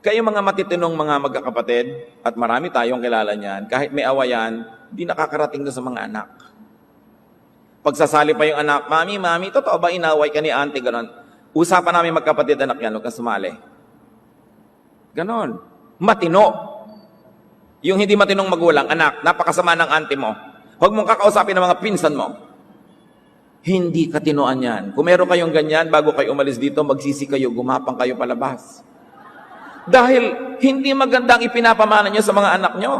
Kayo mga matitinong mga magkakapatid, at marami tayong kilala niyan, kahit may awayan, di nakakarating doon sa mga anak. Pagsasali pa yung anak, Mami, Mami, totoo ba inaway ka ni auntie? Ganon. Usapan namin magkapatid anak yan, huwag kang sumali. Ganon. Matino. Yung hindi matinong magulang, anak, napakasama ng auntie mo. Huwag mong kakausapin ng mga pinsan mo. Hindi katinoan yan. Kung meron kayong ganyan, bago kayo umalis dito, magsisi kayo, gumapang kayo palabas. Dahil hindi magandang ipinapamana nyo sa mga anak nyo.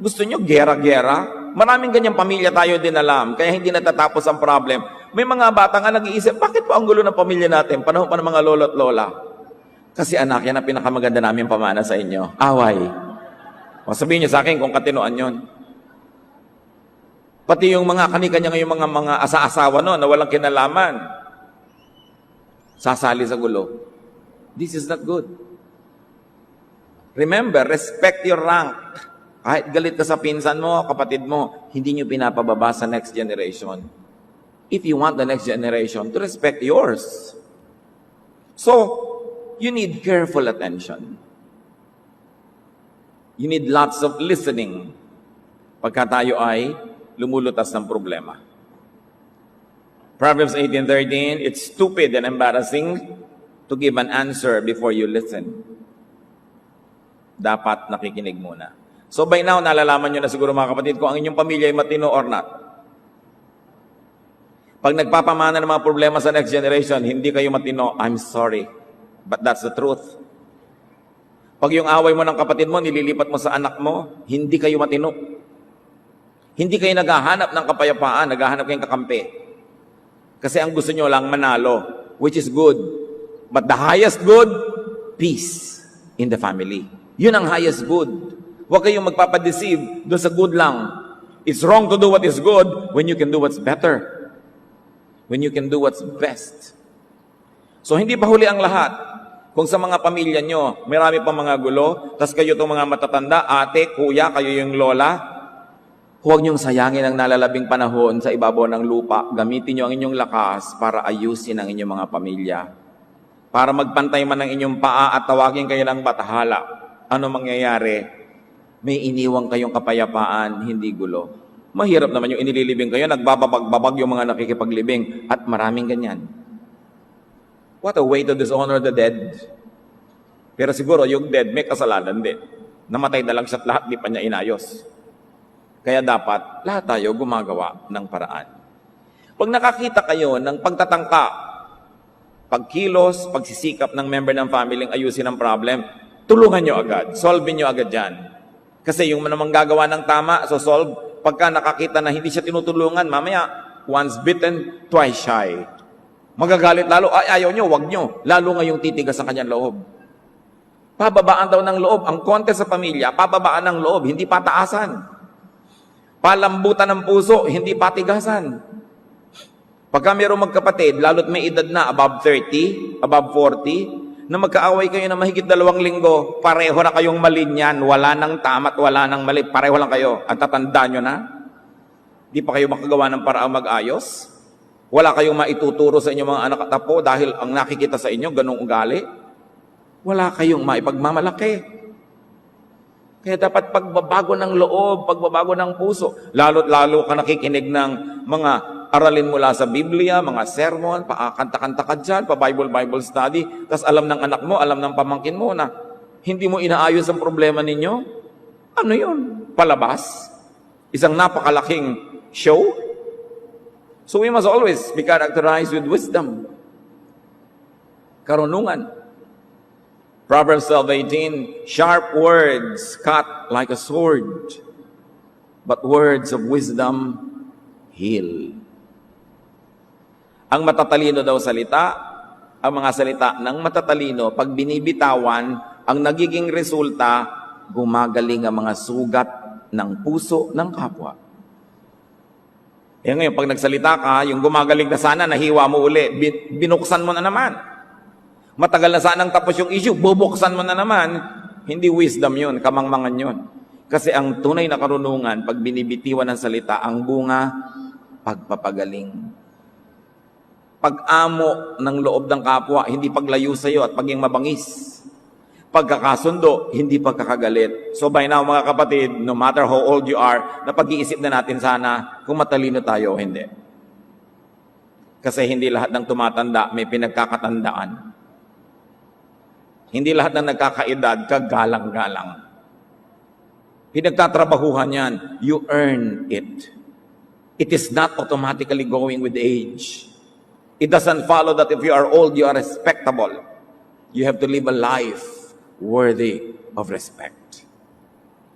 Gusto nyo gera-gera? Maraming ganyang pamilya tayo din alam, kaya hindi natatapos ang problem. May mga bata nga nag-iisip, bakit po ang gulo ng pamilya natin? Panahon pa ng mga lolo at lola. Kasi anak, yan ang pinakamaganda namin pamana sa inyo. Away. O sabihin nyo sa akin kung katinoan yon. Pati yung mga kanikanya ngayong mga mga asa-asawa no, na walang kinalaman. Sasali sa gulo. This is not good. Remember, respect your rank. Kahit galit ka sa pinsan mo, kapatid mo, hindi nyo pinapababa sa next generation. If you want the next generation to respect yours. So, you need careful attention. You need lots of listening pagka tayo ay lumulutas ng problema. Proverbs 18.13, It's stupid and embarrassing to give an answer before you listen. Dapat nakikinig muna. So by now, nalalaman nyo na siguro mga kapatid kung ang inyong pamilya ay matino or not. Pag nagpapamana ng mga problema sa next generation, hindi kayo matino, I'm sorry. But that's the truth. Pag yung away mo ng kapatid mo, nililipat mo sa anak mo, hindi kayo matino. Hindi kayo naghahanap ng kapayapaan, naghahanap kayong kakampi. Kasi ang gusto nyo lang manalo, which is good. But the highest good, peace in the family. Yun ang highest good. Huwag kayong magpapadeceive doon sa good lang. It's wrong to do what is good when you can do what's better. When you can do what's best. So hindi pa huli ang lahat. Kung sa mga pamilya nyo, marami pa mga gulo, tas kayo itong mga matatanda, ate, kuya, kayo yung lola, huwag niyong sayangin ang nalalabing panahon sa ibabaw ng lupa. Gamitin niyo ang inyong lakas para ayusin ang inyong mga pamilya. Para magpantay man ang inyong paa at tawagin kayo ng batahala. Ano mangyayari? May iniwang kayong kapayapaan, hindi gulo. Mahirap naman yung inililibing kayo, nagbababag-babag yung mga nakikipaglibing at maraming ganyan. What a way to dishonor the dead. Pero siguro yung dead may kasalanan din. Namatay na lang siya at lahat, di pa niya inayos. Kaya dapat lahat tayo gumagawa ng paraan. Pag nakakita kayo ng pagtatangka, pagkilos, pagsisikap ng member ng family ang ayusin ang problem, tulungan nyo agad. Solve nyo agad yan. Kasi yung namang gagawa ng tama, so solve, pagka nakakita na hindi siya tinutulungan, mamaya, once bitten, twice shy. Magagalit lalo, ay ayaw nyo, wag nyo. Lalo ngayong titigas ang kanyang loob. Pababaan daw ng loob. Ang konte sa pamilya, pababaan ng loob, hindi pataasan. Palambutan ng puso, hindi patigasan. Pagka mayroong magkapatid, lalo't may edad na, above 30, above 40, na magkaaway kayo na mahigit dalawang linggo, pareho na kayong mali niyan, wala nang tama at wala nang mali, pareho lang kayo. At tatanda nyo na, di pa kayo makagawa ng paraang mag-ayos. Wala kayong maituturo sa inyong mga anak at apo dahil ang nakikita sa inyo, ganong ugali. Wala kayong maipagmamalaki. Kaya dapat pagbabago ng loob, pagbabago ng puso, lalo't lalo ka nakikinig ng mga aralin mula sa Biblia, mga sermon, paakanta-kanta ka dyan, pa-Bible-Bible study, tapos alam ng anak mo, alam ng pamangkin mo na hindi mo inaayos ang problema ninyo. Ano yun? Palabas? Isang napakalaking show? So we must always be characterized with wisdom. Karunungan. Proverbs 12:18, sharp words cut like a sword, but words of wisdom heal. Ang matatalino daw salita, ang mga salita ng matatalino, pag binibitawan, ang nagiging resulta, gumagaling ang mga sugat ng puso ng kapwa. Eh ngayon, pag nagsalita ka, yung gumagaling na sana, nahiwa mo uli, bin- binuksan mo na naman. Matagal na sanang tapos yung issue, bubuksan mo na naman. Hindi wisdom yun, kamangmangan yun. Kasi ang tunay na karunungan, pag binibitiwan ng salita, ang bunga, pagpapagaling. Pag-amo ng loob ng kapwa, hindi paglayo sa iyo at paging mabangis. Pagkakasundo, hindi pagkakagalit. So by now, mga kapatid, no matter how old you are, napag-iisip na natin sana kung matalino tayo o hindi. Kasi hindi lahat ng tumatanda may pinagkakatandaan. Hindi lahat ng nagkakaedad kagalang-galang. Pinagtatrabahuhan yan. You earn it. It is not automatically going with age. It doesn't follow that if you are old, you are respectable. You have to live a life worthy of respect.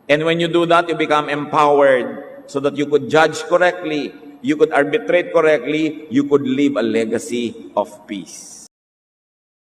And when you do that, you become empowered so that you could judge correctly, you could arbitrate correctly, you could leave a legacy of peace.